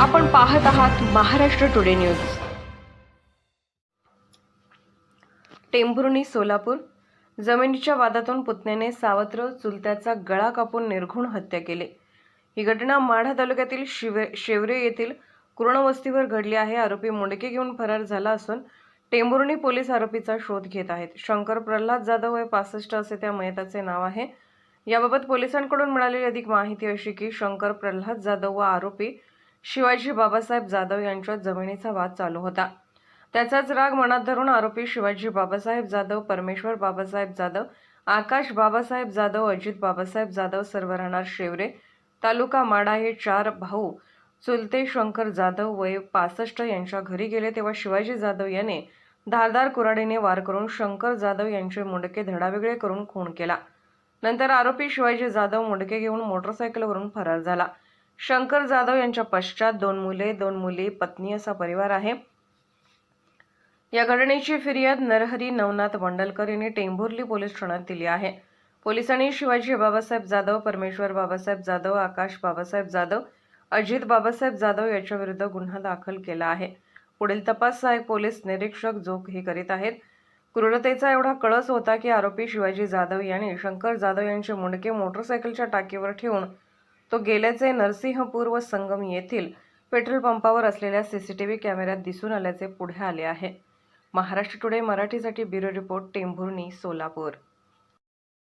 आपण पाहत आहात महाराष्ट्र टुडे न्यूज. टेंभुर्णी सोलापूर. जमिनीच्या वादातून पुतण्याने सावत्र चुलत्याचा गळा कापून निर्घुण हत्या केली. ही घटना माढा तालुक्यातील शिवे शेवरे येथील कृणवस्तीवर घडली आहे. आरोपी मुंडके घेऊन फरार झाला असून टेंभुर्णी पोलीस आरोपीचा शोध घेत आहेत. शंकर प्रल्हाद जाधव हे पासष्ट असे त्या मयताचे नाव आहे. याबाबत पोलिसांकडून मिळालेली अधिक माहिती अशी की शंकर प्रल्हाद जाधव व आरोपी शिवाजी बाबासाहेब जाधव यांच्यात जमिनीचा वाद चालू होता. त्याचाच राग मनात धरून आरोपी शिवाजी बाबासाहेब जाधव परमेश्वर बाबासाहेब जाधव आकाश बाबासाहेब जाधव अजित बाबासाहेब जाधव सर्व राहणार शेवरे तालुका माडा हे चार भाऊ चुलते शंकर जाधव वय पासष्ट यांच्या घरी गेले तेव्हा शिवाजी जाधव याने धारदार कुऱ्हाडीने वार करून शंकर जाधव यांचे मुंडके धडावेगळे करून खून केला. नंतर आरोपी शिवाजी जाधव मुंडके घेऊन मोटरसायकलवरून फरार झाला. शंकर जाधव यांच्या पश्चात दोन मुले दोन मुली पत्नी असा परिवार आहे. या घटनेची फिर्याद नरहरी नवनाथ वंडलकर यांनी टेंभुर्ली पोलीस ठाण्यात दिली आहे. पोलिसांनी शिवाजी बाबासाहेब जाधव परमेश्वर बाबासाहेब जाधव आकाश बाबासाहेब जाधव अजित बाबासाहेब जाधव याच्या विरुद्ध गुन्हा दाखल केला आहे. पुढील तपास सहाय्यक पोलीस निरीक्षक जोग हे करीत आहेत. क्रूरतेचा एवढा कळस होता की आरोपी शिवाजी जाधव यांनी शंकर जाधव यांचे मुंडके मोटरसायकलच्या टाकीवर ठेवून तो गेल्याचे नरसिंहपूर व संगम येथील पेट्रोल पंपावर असलेल्या सी सी टी व्ही कॅमेऱ्यात दिसून आल्याचे पुढे आले आहे. महाराष्ट्र टुडे मराठीसाठी ब्युरो रिपोर्ट टेंभुर्णी सोलापूर.